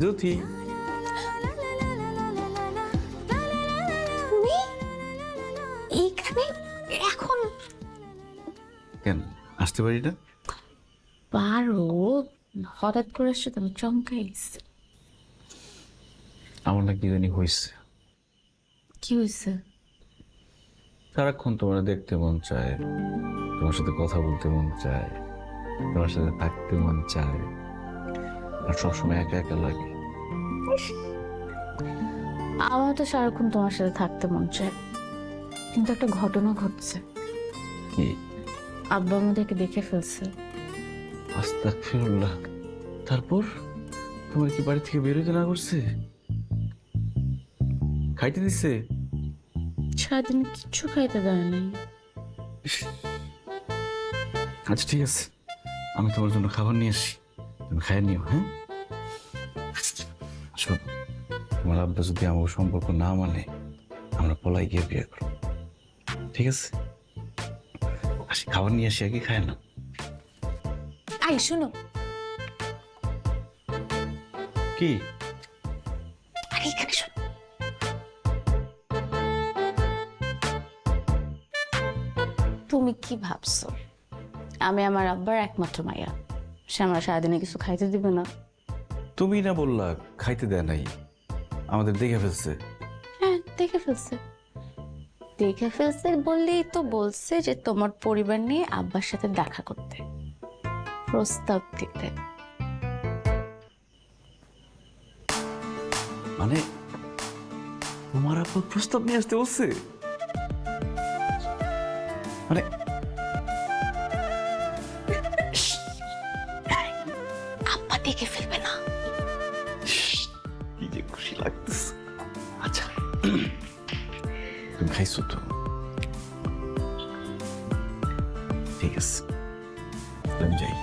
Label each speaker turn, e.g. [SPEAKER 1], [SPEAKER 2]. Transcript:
[SPEAKER 1] জ্যোতি।
[SPEAKER 2] তুমি এইখানে এখন?
[SPEAKER 1] কেন? আসতে পারি না
[SPEAKER 2] পারো হঠাৎ করে আসছো তুমি চমকাই
[SPEAKER 1] আমার না কি জানি হয়েছে
[SPEAKER 2] কি হয়েছে
[SPEAKER 1] সারাক্ষণ তোমার দেখতে মন চায় তোমার সাথে কথা বলতে মন চায় তোমার সাথে থাকতে মন চায় আর সবসময় একা একা লাগে।
[SPEAKER 2] আমার তো সারাক্ষণ তোমার সাথে থাকতে মন চায়। কিন্তু একটা ঘটনা ঘটছে।
[SPEAKER 1] কি?
[SPEAKER 2] আব্বা আমাদেরকে দেখে ফেলছে।
[SPEAKER 1] আস্তাকফিরুল্লাহ তারপর? তোমার কি বাড়ি থেকে বেরোতে না করছে? খাইতে দিছে?
[SPEAKER 2] সারাদিন কিচ্ছু খাইতে দেয় নাই।
[SPEAKER 1] আচ্ছা ঠিক আছে। আমি তোমার জন্য খাবার নিয়ে আসি। তুমি খাই নিও হ্যাঁ? শোন তোমার আব্বা যদি আমার সম্পর্ক না মানে আমরা পলাই গিয়ে বিয়ে করো ঠিক আছে? আসি খাবার নিয়ে আসি আগে খায় না।
[SPEAKER 2] আই শুনো।
[SPEAKER 1] কি?
[SPEAKER 2] আরে এখানে শোনো। তুমি কি ভাবছ? আমি আমার আব্বার একমাত্র মাইয়া সে আমার সারাদিনে কিছু খাইতে দিবে না।
[SPEAKER 1] তুমি না বললা খাইতে দেয় নাই। আমাদের দেখে ফেলছে।
[SPEAKER 2] হ্যাঁ দেখে ফেলছে। দেখে ফেলছে বললেই তো বলছে যে তোমার পরিবার নিয়ে আব্বার সাথে দেখা করতে। প্রস্তাব দিতে।
[SPEAKER 1] মানে তোমার আব্বা প্রস্তাব নিয়ে আসতে বলছে? মানে
[SPEAKER 2] আব্বা দেখে ফেলবে
[SPEAKER 1] আচ্ছা তুমি খাইছো তো ঠিক আছে আমি যাই